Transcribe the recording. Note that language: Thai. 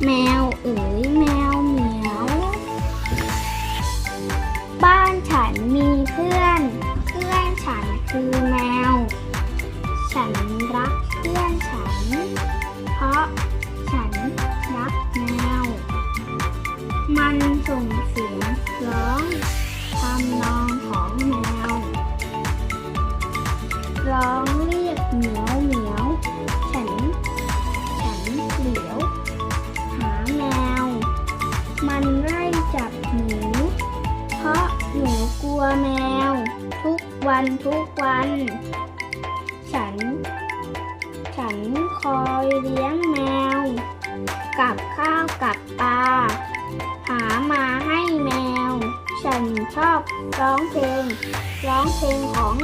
mèo ưỡi พื่อน เพื่อนฉันคือแมว ฉันรักเพื่อนฉัน เพราะฉันรักแมว มันส่งเสียงร้องทำนอง ตัวแมว ทุกวันทุกวัน ฉัน ฉันคอยเลี้ยงแมว กับข้าวกับปลาหามาให้แมว ฉันชอบร้องเพลง ร้องเพลงของ